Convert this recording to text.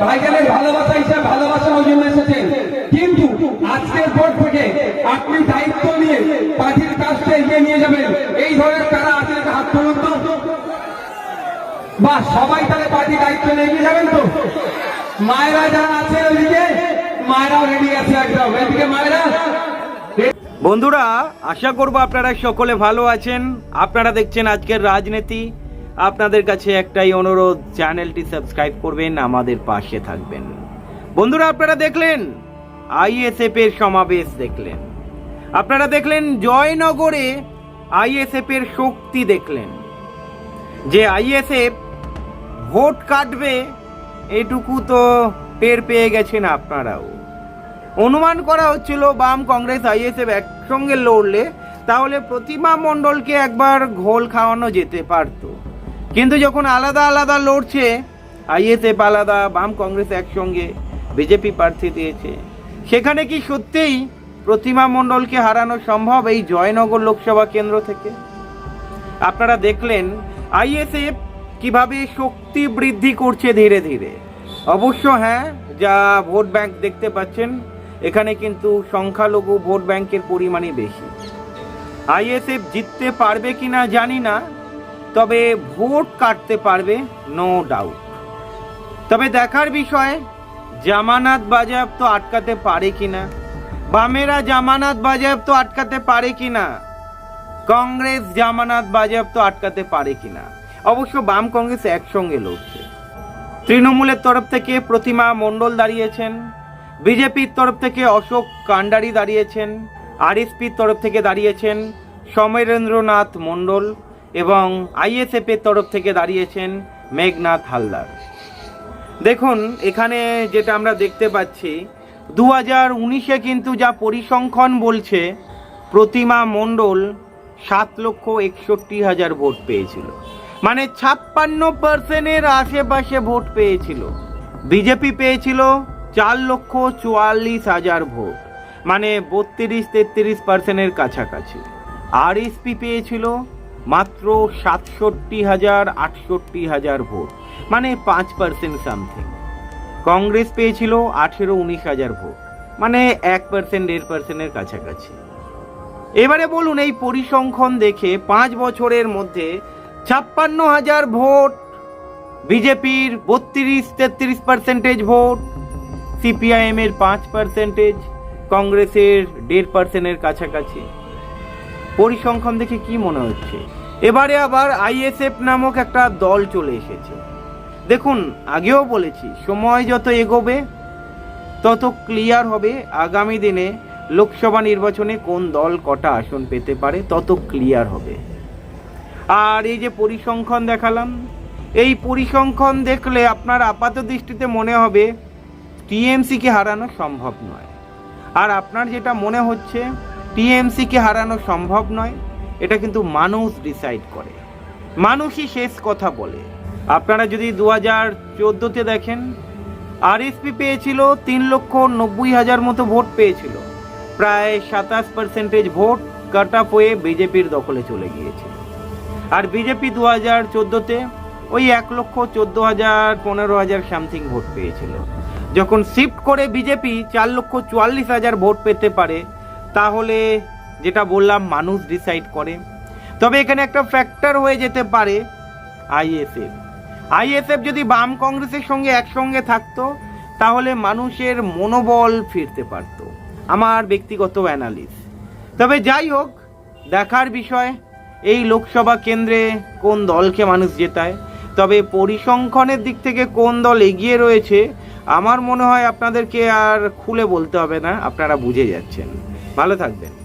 ভাইজানের ভালোবাসা হিসেবে ভালোবাসা ওই জন্য এসেছেন কিন্তু আজকের পর থেকে আপনি দায়িত্ব নিয়ে পার্টির কাজটা এগিয়ে নিয়ে যাবেন। এই ধরনের আছেন একটা হাত তুলুন তো। বা সবাই তাহলে পার্টি দায়িত্ব নিয়ে এগিয়ে যাবেন তো? মায়েরা যারা আছে ওইদিকে, মায়েরাও রেডি আছে একদম। এদিকে মায়েরা। বন্ধুরা, আশা করব আপনারা সকলে ভালো আছেন। আপনারা দেখছেন আজকের রাজনীতি। আপনাদের কাছে একটাই অনুরোধ, চ্যানেলটি সাবস্ক্রাইব করবেন, আমাদের পাশে থাকবেন। বন্ধুরা, আপনারা দেখলেন? আইএসএফ এর সমাবেশ দেখলেন। আপনারা দেখলেন জয়নগরে আইএসএফ এর শক্তি দেখলেন। যে আইএসএফ ভোট কাটবে, এটুকু তো টের পেয়ে গেছেন আপনারাও। অনুমান করা হচ্ছিল, বাম কংগ্রেস আইএসএফ একসঙ্গে লড়লে তাহলে প্রতিমা মণ্ডলকে একবার ঘোল খাওয়ানো যেতে পারত। কিন্তু যখন আলাদা আলাদা লড়ছে, আইএসএফ আলাদা, বাম কংগ্রেস একসঙ্গে, বিজেপি প্রার্থী দিয়েছে। সেখানে কি সত্যিই প্রতিমা মণ্ডলকে হারানো সম্ভব এই জয়নগর লোকসভা কেন্দ্র থেকে? আপনারা দেখলেন আইএসএফ কীভাবে শক্তি বৃদ্ধি করছে ধীরে ধীরে। অবশ্য হ্যাঁ যা ভোট ব্যাংক দেখতে পাচ্ছেন, এখানে কিন্তু সংখ্যালঘু ভোট ব্যাংকের পরিমাণই বেশি। আইএসএফ জিততে পারবে কিনা জানি না তবে ভোট কাটতে পারবে নো ডাউট তবে দেখার বিষয়, জামানাত বাজেয়াপ্ত আটকাতে পারে কিনা? বামেরা জামানাত বাজেয়াপ্ত আটকাতে পারে কিনা? কংগ্রেস জামানাত বাজেয়াপ্ত আটকাতে পারে কিনা? অবশ্য বাম কংগ্রেস একসঙ্গে লড়ছে। তৃণমূলের তরফ থেকে প্রতিমা মণ্ডল দাঁড়িয়েছেন। বিজেপির তরফ থেকে অশোক কান্ডারি দাঁড়িয়েছেন। আরএসপির তরফ থেকে দাঁড়িয়েছেন সমরেন্দ্রনাথ মণ্ডল। এবং আইএসএফ এর তরফ থেকে দাঁড়িয়েছেন মেঘনাথ হালদার। দেখুন, এখানে যেটা আমরা দেখতে পাচ্ছি দু হাজার উনিশে কিন্তু যা পরিসংখ্যান বলছে, প্রতিমা মণ্ডল সাত লক্ষ একষট্টি হাজার ভোট পেয়েছিল। মানে ছাপ্পান্ন পার্সেন্টের আশেপাশে ভোট পেয়েছিল। বিজেপি পেয়েছিল চার লক্ষ চুয়াল্লিশ হাজার ভোট। মানে বত্রিশ তেত্রিশ পার্সেন্টের কাছাকাছি। আর এসপি পেয়েছিল মাত্র সাতষট্টি হাজার আটষট্টি হাজার ভোট মানে পাঁচ পার্সেন্ট সামথিং কংগ্রেস পেয়েছিল আঠেরো উনিশ হাজার ভোট মানে এক পার্সেন্ট দেড় পার্সেন্টের কাছাকাছি। এবারে বলুন, এই পরিসংখ্যান দেখে পাঁচ বছরের মধ্যে ছাপ্পান্ন হাজার ভোট, বিজেপির বত্রিশ তেত্রিশ পার্সেন্টেজ ভোট সিপিআইএম এর পাঁচ পার্সেন্টেজ কংগ্রেসের দেড় পার্সেন্টের কাছাকাছি। পরিসংখ্যান দেখে কি মনে হচ্ছে? এবারে আবার আইএসএফ নামক একটা দল চলে এসেছে। দেখুন, আগেও বলেছি, সময় যত এগোবে, তত ক্লিয়ার হবে আগামী দিনে লোকসভা নির্বাচনে কোন দল কটা আসন পেতে পারে, তত ক্লিয়ার হবে। আর এই যে পরিসংখ্যান দেখালাম, এই পরিসংখ্যান দেখলে আপনার আপাত দৃষ্টিতে মনে হবে, টিএমসিকে হারানো সম্ভব নয়। আর আপনার যেটা মনে হচ্ছে টিএমসিকে হারানো সম্ভব নয়, এটা কিন্তু মানুষ ডিসাইড করে। মানুষই শেষ কথা বলে। আপনারা যদি দু হাজার চোদ্দোতে দেখেন আরএসপি পেয়েছিল তিন লক্ষ নব্বই হাজার মতো ভোট পেয়েছিল। প্রায় সাতাশ পার্সেন্টেজ ভোট কাট আপ হয়ে বিজেপির দখলে চলে গিয়েছে। আর বিজেপি দু হাজার চোদ্দোতে ওই এক লক্ষ চোদ্দ হাজার, পনেরো হাজার সামথিং ভোট পেয়েছিল। যখন শিফট করে বিজেপি চার লক্ষ চুয়াল্লিশ হাজার ভোট পেতে পারে তাহলে যেটা বললাম, মানুষ ডিসাইড করে। তবে এখানে একটা ফ্যাক্টর হয়ে যেতে পারে আইএসএফ আইএসএফ যদি বাম কংগ্রেসের সঙ্গে একসঙ্গে থাকতো, তাহলে মানুষের মনোবল ফিরতে পারত, আমার ব্যক্তিগত অ্যানালিস তবে যাই হোক, দেখার বিষয়, এই লোকসভা কেন্দ্রে কোন দলকে মানুষ জেতায়, তবে পরিসংখ্যানের দিক থেকে কোন দল এগিয়ে রয়েছে, আমার মনে হয় আপনাদেরকে আর খুলে বলতে হবে না, আপনারা বুঝে যাচ্ছেন। ভালো থাকবেন।